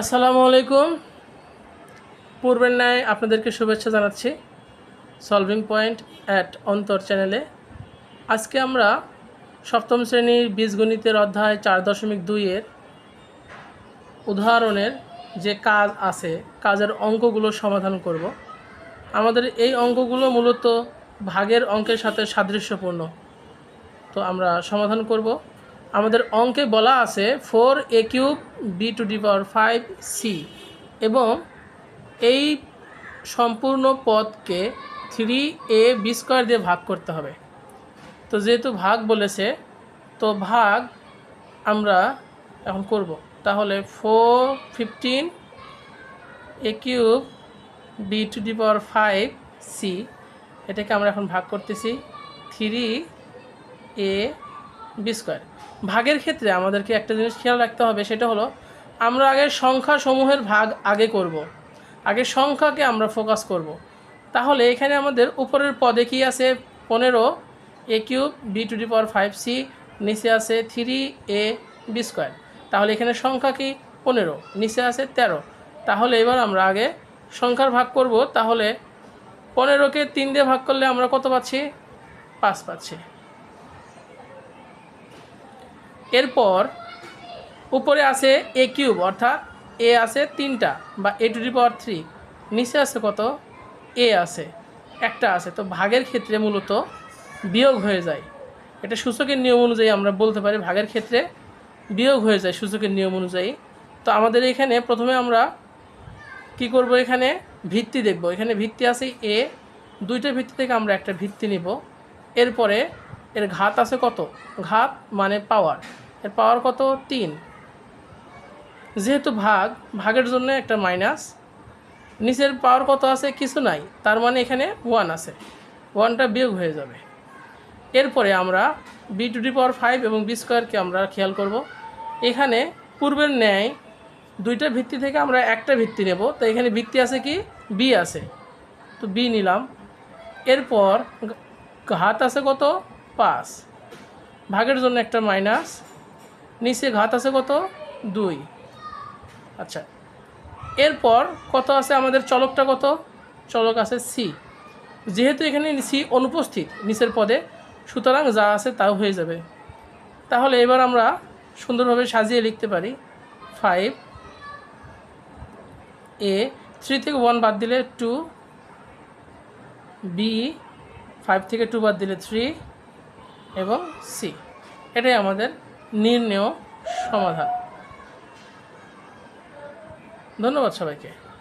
আসসালামু আলাইকুম। পূর্বের ন্যায় আপনাদেরকে শুভেচ্ছা জানাচ্ছি সলভিং পয়েন্ট অ্যাট অন্তর চ্যানেলে আজকে আমরা সপ্তম শ্রেণির বীজগণিতের অধ্যায় চার দশমিক দুইয়ের উদাহরণের যে কাজ আছে, কাজের অঙ্কগুলো সমাধান করব। আমাদের এই অঙ্কগুলো মূলত ভাগের অঙ্কের সাথে সাদৃশ্যপূর্ণ। তো আমরা সমাধান করব। আমাদের অঙ্কে বলা আছে four a cube, b to the power five, c. এবং এই সম্পূর্ণ পদকে থ্রি এ বি স্কোয়ার দিয়ে ভাগ করতে হবে। তো যেহেতু ভাগ বলেছে, তো ভাগ আমরা এখন করব। তাহলে four fifteen a cube, b to the power five, c. এটাকে আমরা এখন ভাগ করতেছি থ্রি এ বি স্কোয়ার। ভাগের ক্ষেত্রে আমাদেরকে একটা জিনিস খেয়াল রাখতে হবে, সেটা হলো আমরা আগে সংখ্যা সমূহের ভাগ আগে করব। আগে সংখ্যাকে আমরা ফোকাস করব। তাহলে এখানে আমাদের উপরের পদে কি আছে? পনেরো a cube b to the power five c নিচে আছে থ্রি এ বি স্কোয়ার তাহলে এখানে সংখ্যা কি? পনেরো, নিচে আছে তেরো। তাহলে এবার আমরা আগে সংখ্যার ভাগ করব, তাহলে পনেরোকে তিন দিয়ে ভাগ করলে আমরা কত পাচ্ছি? পাঁচ পাচ্ছি। এরপর উপরে আছে এ কিউব অর্থাৎ এ আছে তিনটা বা a to the power three নিচে আছে কত? এ আছে একটা আছে তো ভাগের ক্ষেত্রে মূলত বিয়োগ হয়ে যায়। এটা সূচকের নিয়ম অনুযায়ী আমরা বলতে পারি, ভাগের ক্ষেত্রে বিয়োগ হয়ে যায় সূচকের নিয়ম অনুযায়ী। তো আমাদের এখানে প্রথমে আমরা কি করব এখানে? ভিত্তি দেখব। এখানে ভিত্তি আছে এ দুইটা ভিত্তি থেকে আমরা একটা ভিত্তি নিব। এরপরে এর ঘাত আছে কত? ঘাত মানে পাওয়ার এর পাওয়ার কত? তিন। যেহেতু ভাগ, ভাগের জন্য একটা মাইনাস নিচের পাওয়ার কত আছে? কিছু নাই। তার মানে এখানে ওয়ান আছে। ওয়ানটা বিয়োগ হয়ে যাবে। এরপরে আমরা b to the power five এবং বি স্কোয়ারকে আমরা খেয়াল করব। এখানে পূর্বের ন্যায় দুইটা ভিত্তি থেকে আমরা একটা ভিত্তি নেব। তো এখানে ভিত্তি আছে কি? বি আছে। তো বি নিলাম। এরপর ঘাত আছে কত? পাঁচ। ভাগের জন্য একটা মাইনাস। নিচে ঘাত আছে কত? দুই। আচ্ছা এরপর কত আছে আমাদের চলকটা কত? চলক আছে সি যেহেতু এখানে সি অনুপস্থিত নিচের পদে, সুতরাং যা আছে তাও হয়ে যাবে। তাহলে এবার আমরা সুন্দরভাবে সাজিয়ে লিখতে পারি। ফাইভ এ থ্রি থেকে ওয়ান বাদ দিলে টু বি ফাইভ থেকে টু বাদ দিলে থ্রি এবং সি এটাই আমাদের নির্ণেয় সমাধান। ধন্যবাদ সবাইকে।